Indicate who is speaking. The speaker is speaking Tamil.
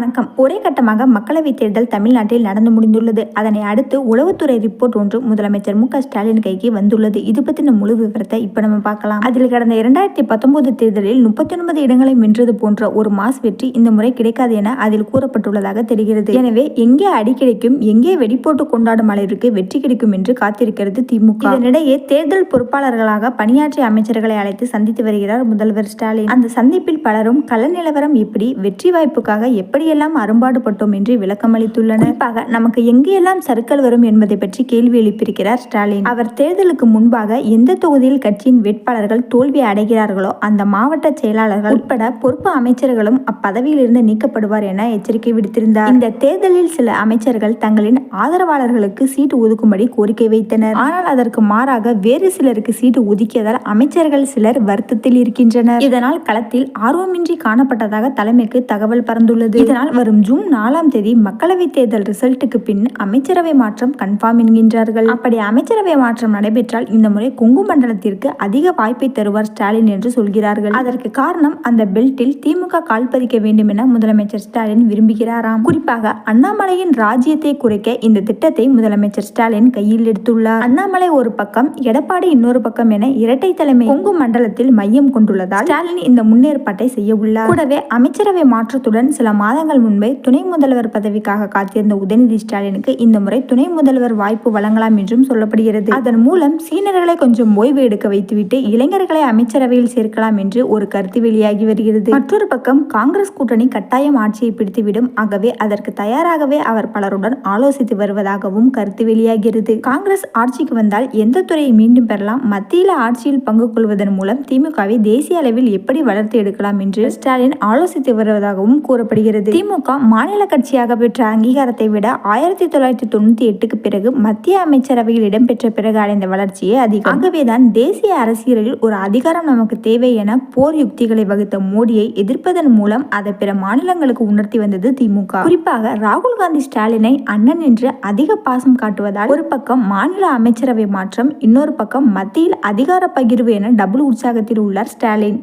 Speaker 1: வணக்கம். ஒரே கட்டமாக மக்களவைத் தேர்தல் தமிழ்நாட்டில் நடந்து முடிந்துள்ளது. அதனை அடுத்து உளவுத்துறை ரிப்போர்ட் ஒன்று முதலமைச்சர் மு ஸ்டாலின் கைக்கு வந்துள்ளது. இது பற்றின முழு விவரத்தை இப்போ நம்ம பார்க்கலாம். அதில் கடந்த இரண்டாயிரத்தி பத்தொன்பது தேர்தலில் முப்பத்தி ஒன்பது இடங்களை வென்றது போன்ற ஒரு மாஸ் வெற்றி இந்த முறை கிடைக்காது என அதில் கூறப்பட்டுள்ளதாக தெரிகிறது. எனவே எங்கே அடி கிடைக்கும் எங்கே வெடிப்போட்டு கொண்டாடும் அளவிற்கு வெற்றி கிடைக்கும் என்று காத்திருக்கிறது திமுக இதனிடையே தேர்தல் பொறுப்பாளர்களாக பணியாற்றிய அமைச்சர்களை அழைத்து சந்தித்து வருகிறார் முதல்வர் ஸ்டாலின். அந்த சந்திப்பில் பலரும் கள நிலவரம் எப்படி? வெற்றி வாய்ப்புக்காக எப்படி எப்படியெல்லாம் அரும்பாடுபட்டோம் என்று விளக்கமளித்துள்ளனர். குறிப்பாக நமக்கு எங்கெல்லாம் சர்க்கல் வரும் என்பதை பற்றி கேள்வி எழுப்பியிருக்கிறார் ஸ்டாலின். அவர் தேர்தலுக்கு முன்பாக எந்த தொகுதியில் கட்சியின் வேட்பாளர்கள் தோல்வி அடைகிறார்களோ அந்த மாவட்ட செயலாளர்கள் உட்பட பொறுப்பு அமைச்சர்களும் அப்பதவியில் இருந்து நீக்கப்படுவார் என எச்சரிக்கை விடுத்திருந்தார். இந்த தேர்தலில் சில அமைச்சர்கள் தங்களின் ஆதரவாளர்களுக்கு சீட்டு ஒதுக்கும்படி கோரிக்கை வைத்தனர். ஆனால் அதற்கு மாறாக வேறு சிலருக்கு சீட்டு ஒதுக்கியதால் அமைச்சர்கள் சிலர் வருத்தத்தில் இருக்கின்றனர். இதனால் களத்தில் ஆர்வமின்றி காணப்பட்டதாக தலைமைக்கு தகவல் பறந்துள்ளது. இதனால் வரும் ஜூன் நாலாம் தேதி மக்களவை தேர்தல் ரிசல்ட்டுக்கு பின் அமைச்சரவை மாற்றம் கன்ஃபார்ம் என்கின்றார்கள். அப்படி அமைச்சரவை மாற்றம் நடைபெற்றால் இந்த முறை கொங்கு மண்டலத்திற்கு அதிக வாய்ப்பை தருவார் ஸ்டாலின் என்று சொல்கிறார்கள். அதற்கு காரணம் அந்த பெல்ட்டில் திமுக கால் பதிக்க வேண்டும் என முதலமைச்சர் ஸ்டாலின் விரும்புகிறாராம். குறிப்பாக அண்ணாமலையின் ராஜ்யத்தை குறைக்க இந்த திட்டத்தை முதலமைச்சர் ஸ்டாலின் கையில் எடுத்துள்ளார். அண்ணாமலை ஒரு பக்கம் எடப்பாடி இன்னொரு பக்கம் என இரட்டை தலைமை கொங்கு மண்டலத்தில் மையம் கொண்டுள்ளதால் ஸ்டாலின் இந்த முன்னேற்பாட்டை செய்ய உள்ளார். கூடவே அமைச்சரவை மாற்றத்துடன் சில மாதங்கள் முன்பே துணை முதல்வர் பதவிக்காக காத்திருந்த உதயநிதி ஸ்டாலினுக்கு இந்த முறை துணை முதல்வர் வாய்ப்பு வழங்கலாம் என்றும் சொல்லப்படுகிறது. அதன் மூலம் சீனர்களை கொஞ்சம் ஓய்வு எடுக்க வைத்துவிட்டு இளைஞர்களை அமைச்சரவையில் சேர்க்கலாம் என்று ஒரு கருத்து வெளியாகி வருகிறது. மற்றொரு பக்கம் காங்கிரஸ் கூட்டணி கட்டாயம் ஆட்சியை பிடித்துவிடும். ஆகவே அதற்கு தயாராகவே அவர் பலருடன் ஆலோசித்து வருவதாகவும் கருத்து வெளியாகிறது. காங்கிரஸ் ஆட்சிக்கு வந்தால் எந்த துறையை மீண்டும் பெறலாம்? மத்தியில் ஆட்சியில் பங்கு கொள்வதன் மூலம் திமுகவை தேசிய அளவில் எப்படி வளர்த்து எடுக்கலாம் என்று ஸ்டாலின் ஆலோசித்து வருவதாகவும் கூறப்படுகிறது. திமுக மாநில கட்சியாக பெற்ற அங்கீகாரத்தை விட ஆயிரத்தி தொள்ளாயிரத்தி தொண்ணூத்தி எட்டுக்கு பிறகு மத்திய அமைச்சரவையில் இடம்பெற்ற பிறகு அடைந்த வளர்ச்சியே அதிகம். ஆகவேதான் தேசிய அரசியலில் ஒரு அதிகாரம் நமக்கு தேவை என போர் யுக்திகளை வகுத்த மோடியை எதிர்ப்பதன் மூலம் அதை பிற மாநிலங்களுக்கு உணர்த்தி வந்தது திமுக. குறிப்பாக ராகுல் காந்தி ஸ்டாலினை அண்ணன் என்று அதிக பாசம் காட்டுவதால் ஒரு பக்கம் மாநில அமைச்சரவை மாற்றம் இன்னொரு பக்கம் மத்தியில் அதிகார பகிர்வு என டபுள் உற்சாகத்தில் உள்ளார் ஸ்டாலின்.